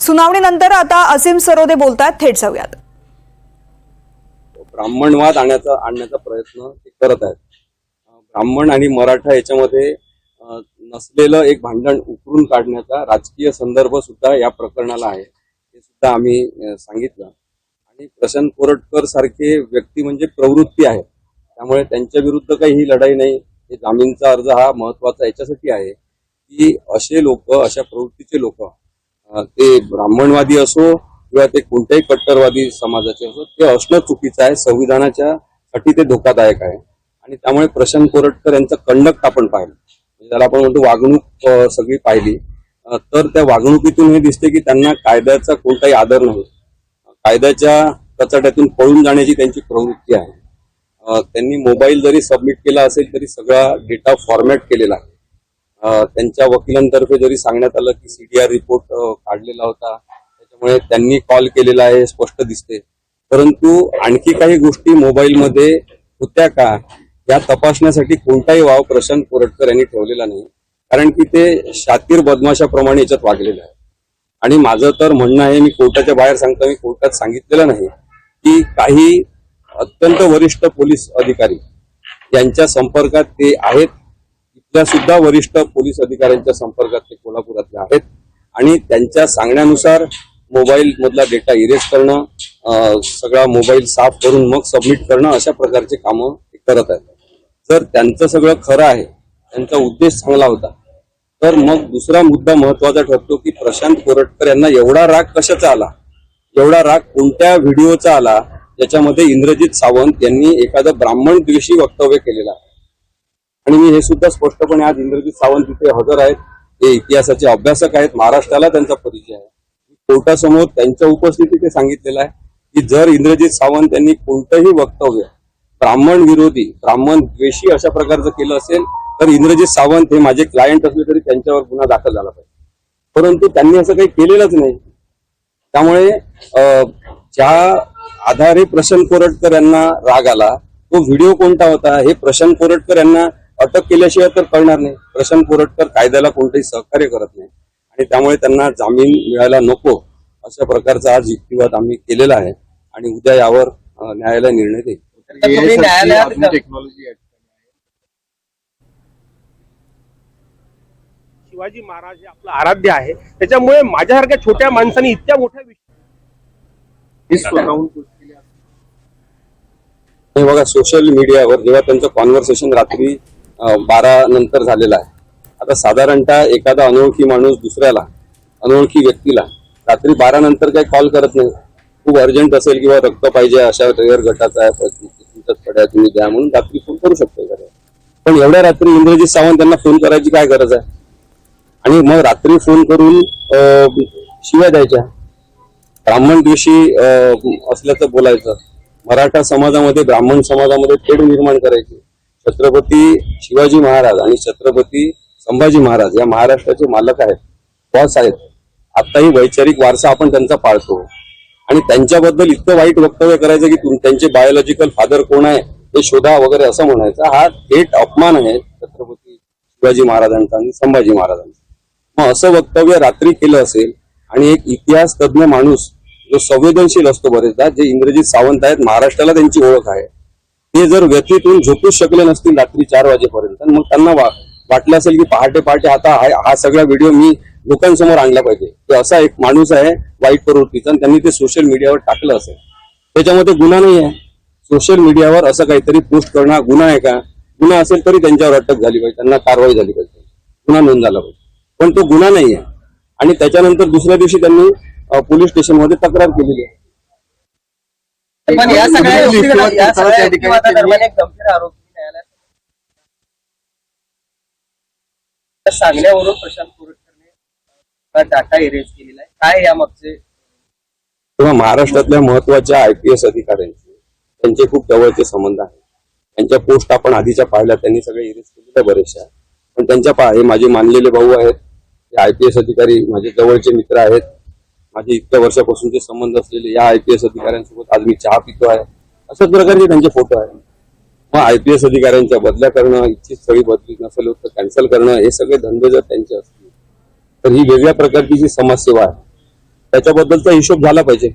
सुनावणीनंतर आता असीम सरोदे बोलतात थेट जाऊयात. ब्राह्मणवाद आणण्याचा आणण्याचा प्रयत्न ते करत आहेत. ब्राह्मण आणि मराठा याच्यामध्ये नसलेलं एक भांडण उकरून काढण्याचा राजकीय संदर्भ सुद्धा या प्रकरणाला आहे. हे सुद्धा आम्ही सांगितलं. आणि प्रशांत कोरटकर सारखे व्यक्ती म्हणजे प्रवृत्ती आहे त्यामुळे त्यांच्या विरुद्ध काही ही लढाई नाही. हे जामीनचा अर्ज हा महत्त्वाचा याच्यासाठी आहे की असे लोक अशा प्रवृत्तीचे लोक ते ब्राह्मणवादी असो किंवा ते कोणत्याही कट्टरवादी समाजाचे असो ते असणं चुकीचं आहे. संविधानाच्या साठी ते धोकादायक आहे. आणि त्यामुळे प्रशांत कोरटकर यांचं कंडक्ट आपण पाहिलं. म्हणजे त्याला आपण म्हणतो वागणूक सगळी पाहिली. तर त्या वागणुकीतून हे दिसते की त्यांना कायद्याचा कोणताही आदर नाही. कायद्याच्या कचाट्यातून पळून जाण्याची त्यांची प्रवृत्ती आहे. त्यांनी मोबाईल जरी सबमिट केला असेल तरी सगळा डेटा फॉर्मॅट केलेला आहे. त्यांच्या वकिलांतर्फे जरी सांगण्यात आलं की सीडीआर रिपोर्ट काढलेला होता त्याच्यामुळे त्यांनी कॉल केलेला आहे हे स्पष्ट दिसते परंतु आणखी काही गोष्टी मोबाईलमध्ये होत्या का या तपासण्यासाठी कोणताही वाव प्रशांत कोरटकर यांनी ठेवलेला नाही. कारण की ते शातीर बदमाशाप्रमाणे याच्यात वागलेलं आहे आणि माझं तर म्हणणं आहे मी कोर्टाच्या बाहेर सांगतो मी कोर्टात सांगितलेलं नाही की काही अत्यंत वरिष्ठ पोलीस अधिकारी यांच्या संपर्कात ते आहेत या सुद्धा वरिष्ठ पोलीस अधिकाऱ्यांच्या संपर्कात ते कोल्हापुरातले आहेत. आणि त्यांच्या सांगण्यानुसार मोबाईल मधला डेटा इरेज करणं सगळा मोबाईल साफ करून मग सबमिट करणं अशा प्रकारचे कामं करत आहेत. जर त्यांचं सगळं खरं आहे त्यांचा उद्देश चांगला होता तर मग दुसरा मुद्दा महत्त्वाचा ठरतो की प्रशांत कोरटकर यांना एवढा राग कशाचा आला? एवढा राग कोणत्या व्हिडिओचा आला? ज्याच्यामध्ये इंद्रजित सावंत यांनी एखादं ब्राह्मण द्वेषी वक्तव्य केलेलं आहे. आणि मी हे सुद्धा स्पष्टपणे आज इंद्रजित सावंत तिथे हजर आहेत. ते इतिहासाचे अभ्यासक आहेत. महाराष्ट्राला त्यांचा परिचय आहे. कोर्टासमोर त्यांच्या उपस्थितीत ते सांगितलेलं आहे की जर इंद्रजित सावंत यांनी कोणतंही वक्तव्य ब्राह्मण विरोधी ब्राह्मण द्वेषी अशा प्रकारचं केलं असेल तर इंद्रजित सावंत हे माझे क्लायंट असले तरी त्यांच्यावर गुन्हा दाखल झाला पाहिजे. परंतु त्यांनी असं काही केलेलंच नाही. त्यामुळे अं, ज्या आधारे प्रशांत कोरटकर यांना राग आला तो व्हिडिओ कोणता होता हे प्रशांत कोरटकर यांना अटक केल्याशिवाय तर कळणार नाही. प्रशांत कोरटकर कायद्याला कोणतेही सहकार्य करत नाही. आणि त्यामुळे त्यांना जामीन मिळायला नको अशा प्रकारचा आज युक्तिवाद आम्ही केलेला आहे. आणि उद्या यावर न्यायालय निर्णय देईल. टेक्नॉलॉजी शिवाजी महाराज हे आपलं आराध्य आहे. त्याच्यामुळे माझ्यासारख्या छोट्या माणसाने इतक्या मोठ्या विषय हे बघा सोशल मीडियावर जेव्हा त्यांचं कॉन्व्हर्सेशन रात्री बारा नंतर झालेला आहे. आता साधारणतः एखादा अनोळखी माणूस दुसऱ्याला अनोळखी व्यक्तीला रात्री बारा नंतर काही कॉल करत नाही. खूप अर्जंट असेल किंवा रक्त पाहिजे अशा रेअर गटाचा आहे तुमच्याच पड्या तुम्ही द्या म्हणून रात्री फोन करू शकतो पण एवढ्या रात्री इंद्रजित सावंत त्यांना फोन करायची काय गरज आहे? आणि मग रात्री फोन करून शिव्या द्यायच्या. ब्राह्मण दिवशी असल्याचं बोलायचं. मराठा समाजामध्ये ब्राह्मण समाजामध्ये खेड निर्माण करायची. छत्रपती शिवाजी महाराज आणि छत्रपती संभाजी महाराज या महाराष्ट्राचे मालक आहेत. बॉस आहेत आताही वैचारिक वारसा आपण त्यांचा पाळतो. आणि त्यांच्याबद्दल इतकं वाईट वक्तव्य करायचं की तुम- त्यांचे बायोलॉजिकल फादर कोण आहे हे शोधा वगैरे असं म्हणायचं हा थेट अपमान आहे छत्रपती शिवाजी महाराजांचा आणि संभाजी महाराजांचा. मग असं वक्तव्य रात्री केलं असेल आणि एक इतिहास तज्ञ माणूस जो संवेदनशील असतो बरेचदा जे इंग्रजीत सावंत आहेत महाराष्ट्राला त्यांची ओळख आहे. ते जर व्यक्तीतून झोपूच शकले नसतील रात्री चार वाजेपर्यंत मग त्यांना वा- वाटलं असेल की पहाटे पहाटे आता हा सगळा व्हिडिओ मी लोकांसमोर आणला पाहिजे. तो असा एक माणूस आहे वाईट प्रवृत्तीचा त्यांनी ते सोशल मीडियावर टाकलं असेल. त्याच्यामध्ये गुन्हा नाही आहे. सोशल मीडियावर असं काहीतरी पोस्ट करणं हा गुन्हा आहे का? गुन्हा असेल तरी त्यांच्यावर अटक झाली पाहिजे त्यांना कारवाई झाली पाहिजे. गुन्हा नोंद झाला पाहिजे. पण तो गुन्हा नाही आहे. आणि त्याच्यानंतर दुसऱ्या दिवशी त्यांनी पोलीस स्टेशनमध्ये तक्रार केलेली आहे. पण या सगळ्या युक्तिवाद या सगळ्या त्या ठिकाणी युक्तिवादादरम्यान एक गंभीर आरोप न्यायालयात सांगण्यावरून प्रशांत कोरटकरने डाटा इरेज केलेला आहे. काय या मागचे तेव्हा महाराष्ट्रातल्या महत्त्वाच्या आय पी एस अधिकाऱ्यांचे त्यांचे खूप जवळचे संबंध आहेत. त्यांच्या पोस्ट आपण आधीच्या पाहिल्या त्यांनी सगळे इरेज केलेल्या बरेचशा पण त्यांच्या पहा हे माझे मानलेले भाऊ आहेत आय पी एस अधिकारी माझे जवळचे मित्र आहेत माझे इतक्या वर्षापासूनचे संबंध असलेले या आय पी एस अधिकाऱ्यांसोबत आज मी चहा पितो आहे. अशाच प्रकारचे त्यांचे फोटो आहे मग आय पी एस अधिकाऱ्यांच्या बदल्या करणं इच्छित स्थळी बदली नसेल तर कॅन्सल करणं हे सगळे धंदे जर त्यांचे असतील तर ही वेगळ्या प्रकारची जी समाजसेवा आहे त्याच्याबद्दलचा हिशोब झाला पाहिजे.